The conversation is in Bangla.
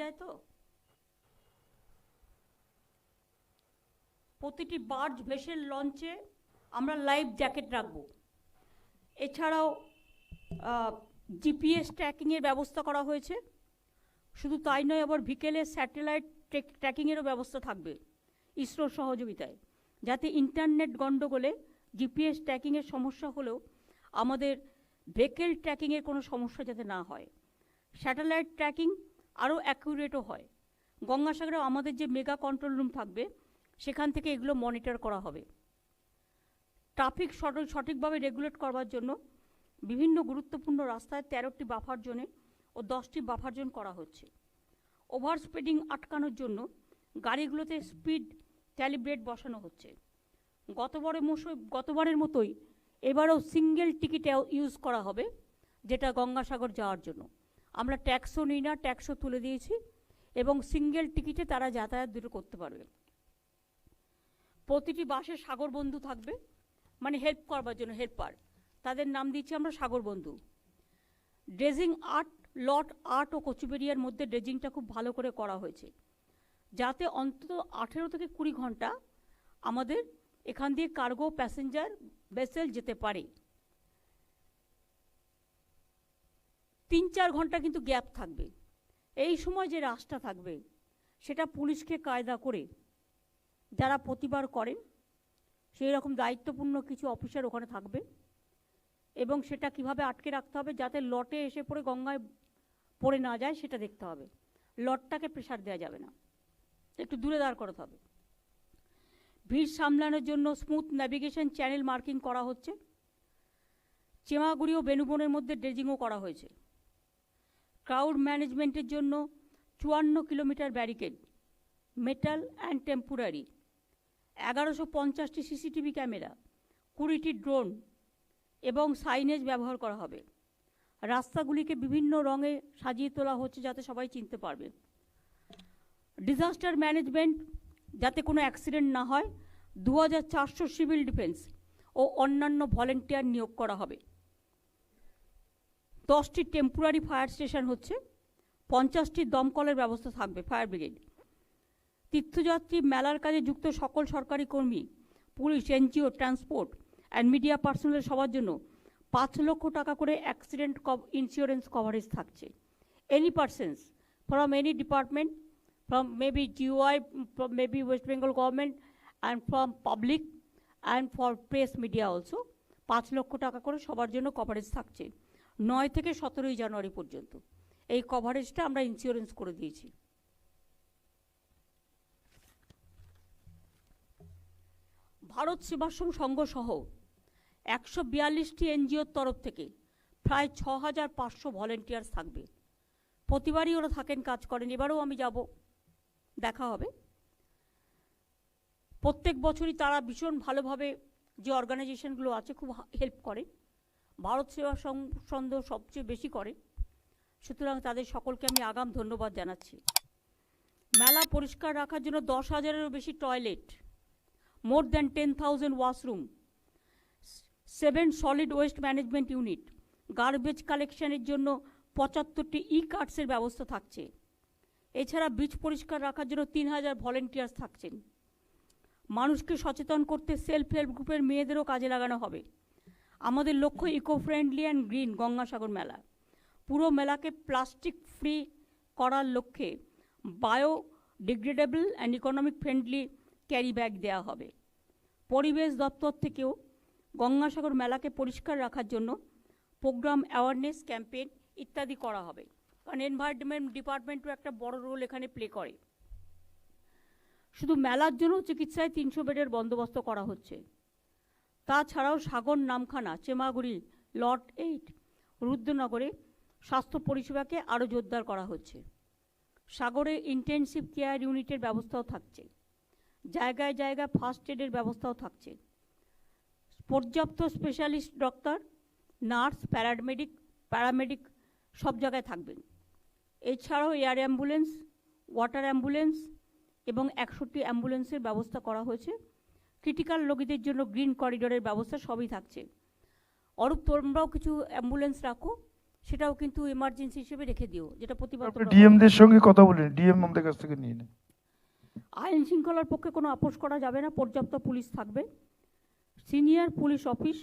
যায় তো? প্রতিটি বার্জ ভেসেল লঞ্চে আমরা লাইফ জ্যাকেট রাখব। এছাড়াও জিপিএস ট্র্যাকিংয়ের ব্যবস্থা করা হয়েছে। শুধু তাই নয়, আবার বিকেলে স্যাটেলাইট ট্র্যাকিংয়েরও ব্যবস্থা থাকবে ইসরোর সহযোগিতায়। যাতে ইন্টারনেট গণ্ডগোলে জিপিএস ট্র্যাকিংয়ের সমস্যা হলেও আমাদের ভেকেল ট্র্যাকিংয়ের কোনো সমস্যা যাতে না হয়। স্যাটেলাইট ট্র্যাকিং আরও অ্যাকুরেটও হয়। গঙ্গাসাগরে আমাদের যে মেগা কন্ট্রোল রুম থাকবে, সেখান থেকে এগুলো মনিটর করা হবে। ট্রাফিক সঠিক সঠিকভাবে রেগুলেট করবার জন্য বিভিন্ন গুরুত্বপূর্ণ রাস্তায় তেরোটি বাফার জোনে ও দশটি বাফার জোন করা হচ্ছে। ওভার স্পিডিং আটকানোর জন্য গাড়িগুলোতে স্পিড ক্যালিব্রেট বসানো হচ্ছে। গতবারের মতো গতবারের মতোই এবারও সিঙ্গেল টিকিট ইউজ করা হবে, যেটা গঙ্গাসাগর যাওয়ার জন্য। আমরা ট্যাক্সও নিই না, ট্যাক্সও তুলে দিয়েছি এবং সিঙ্গেল টিকিটে তারা যাতায়াত দুটো করতে পারবে। প্রতিটি বাসে সাগর বন্ধু থাকবে মানে হেল্প করবার জন্য হেল্পার তাদের নাম দিচ্ছি আমরা সাগর বন্ধু। ড্রেজিং আর্ট লট আর্ট ও কচুবেরিয়ার মধ্যে ড্রেজিংটা খুব ভালো করে করা হয়েছে। যাতে অন্তত আঠেরো থেকে কুড়ি ঘণ্টা আমাদের এখান দিয়ে কার্গো প্যাসেঞ্জার ভেসেল যেতে পারে। তিন চার ঘণ্টা কিন্তু গ্যাপ থাকবে। এই সময় যে রাস্তা থাকবে, সেটা পুলিশকে কায়দা করে যারা প্রতিবার করেন, সেই রকম দায়িত্বপূর্ণ কিছু অফিসার ওখানে থাকবে এবং সেটা কীভাবে আটকে রাখতে হবে যাতে লটে এসে পড়ে, গঙ্গায় পড়ে না যায়, সেটা দেখতে হবে। লটটাকে প্রেশার দেওয়া যাবে না। একটু দূরে দাঁড় করাতে হবে। ভিড় সামলানোর জন্য স্মুথ ন্যাভিগেশন চ্যানেল মার্কিং করা হচ্ছে। চেমাগুড়ি ও বেনুবনের মধ্যে ড্রেজিংও করা হয়েছে। ক্রাউড ম্যানেজমেন্টের জন্য চুয়ান্ন kilometre barricade, metal and temporary, এগারোশো পঞ্চাশটি সিসিটিভি ক্যামেরা, কুড়িটি ড্রোন এবং সাইনেজ ব্যবহার করা হবে। রাস্তাগুলিকে বিভিন্ন রঙে সাজিয়ে তোলা হচ্ছে যাতে সবাই চিনতে পারবে। ডিজাস্টার ম্যানেজমেন্ট যাতে কোনো অ্যাক্সিডেন্ট না হয়। দু হাজার চারশো সিভিল ডিফেন্স ও অন্যান্য ভলেন্টিয়ার নিয়োগ করা হবে। দশটি টেম্পোরারি ফায়ার স্টেশন হচ্ছে, পঞ্চাশটি দমকলের ব্যবস্থা থাকবে ফায়ার ব্রিগেড তীর্থযাত্রী মেলার কাজে যুক্ত সকল সরকারি কর্মী, police, NGO transport and media personnel সবার জন্য পাঁচ লক্ষ টাকা করে অ্যাক্সিডেন্ট ইন্স্যুরেন্স কভারেজ থাকছে। Any persons from any department from maybe GOI maybe West Bengal government and from public and for press media also পাঁচ লক্ষ টাকা করে সবার জন্য কভারেজ থাকছে। নয় থেকে সতেরোই জানুয়ারি পর্যন্ত। এই কভারেজটা আমরা ইন্স্যুরেন্স করে দিয়েছি। ভারত সেবাশ্রম সংঘ সহ একশো বিয়াল্লিশটি এনজিওর তরফ থেকে প্রায় ছ হাজার পাঁচশো ভলেন্টিয়ার্স থাকবে। প্রতিবারই ওরা থাকেন, কাজ করেন। এবারেও আমি যাব। দেখা হবে। প্রত্যেক বছরই তারা ভীষণ ভালোভাবে যে অর্গানাইজেশনগুলো আছে, খুব হেল্প করে। ভারত সেবা সংঘ সবচেয়ে বেশি করে। সুতরাং তাদের সকলকে আমি আগাম ধন্যবাদ জানাচ্ছি। মেলা পরিষ্কার রাখার জন্য দশ হাজারেরও বেশি toilet, more than ten thousand washroom, seven solid waste management unit, garbage কালেকশনের জন্য পঁচাত্তরটি ই কার্ডসের ব্যবস্থা থাকছে। এছাড়া বীজ পরিষ্কার রাখার জন্য তিন হাজার ভলেন্টিয়ার্স থাকছেন। মানুষকে সচেতন করতে সেলফ হেল্প গ্রুপের মেয়েদেরও কাজে লাগানো হবে। আমাদের লক্ষ্য eco friendly and green Gangasagar মেলা। পুরো মেলাকে প্লাস্টিক ফ্রি করার লক্ষ্যে biodegradable and economic friendly carry bag দেওয়া হবে। পরিবেশ দপ্তর থেকেও গঙ্গাসাগর মেলাকে পরিষ্কার রাখার জন্য প্রোগ্রাম অ্যাওয়ারনেস ক্যাম্পেইন ইত্যাদি করা হবে। কারণ এনভায়রনমেন্ট ডিপার্টমেন্টও একটা বড় রোল এখানে প্লে করে। শুধু মেলার জন্য চিকিৎসায় তিনশো বেডের বন্দোবস্ত করা হচ্ছে। তাছাড়াও সাগর নামখানা চেমাগুড়ি লট এইট রুদ্রনগরে স্বাস্থ্য পরিষেবাকে আরও জোরদার করা হচ্ছে। সাগরে ইন্টেনসিভ কেয়ার ইউনিটের ব্যবস্থাও থাকছে। জায়গায় জায়গায় ফার্স্ট এডের ব্যবস্থাও থাকছে। পর্যাপ্ত specialist doctor nurse paramedic paramedic সব জায়গায় থাকবেন। এছাড়াও এয়ার অ্যাম্বুলেন্স ওয়াটার অ্যাম্বুলেন্স এবং একষট্টি অ্যাম্বুলেন্সের ব্যবস্থা করা হয়েছে। ক্রিটিক্যাল রোগীদের জন্য গ্রিন করিডোরের ব্যবস্থা সবই থাকছে। অরূপ তোমরাও কিছু অ্যাম্বুলেন্স রাখো সেটাও কিন্তু এমার্জেন্সি হিসেবে রেখে দিও যেটা প্রতিবাদ ডিএমদের সঙ্গে কথা বলেন ডিএম আমাদের কাছ থেকে নিয়ে নেন। আইন শৃঙ্খলার পক্ষে কোনো আপোষ করা যাবে না পর্যাপ্ত পুলিশ থাকবে। Senior police office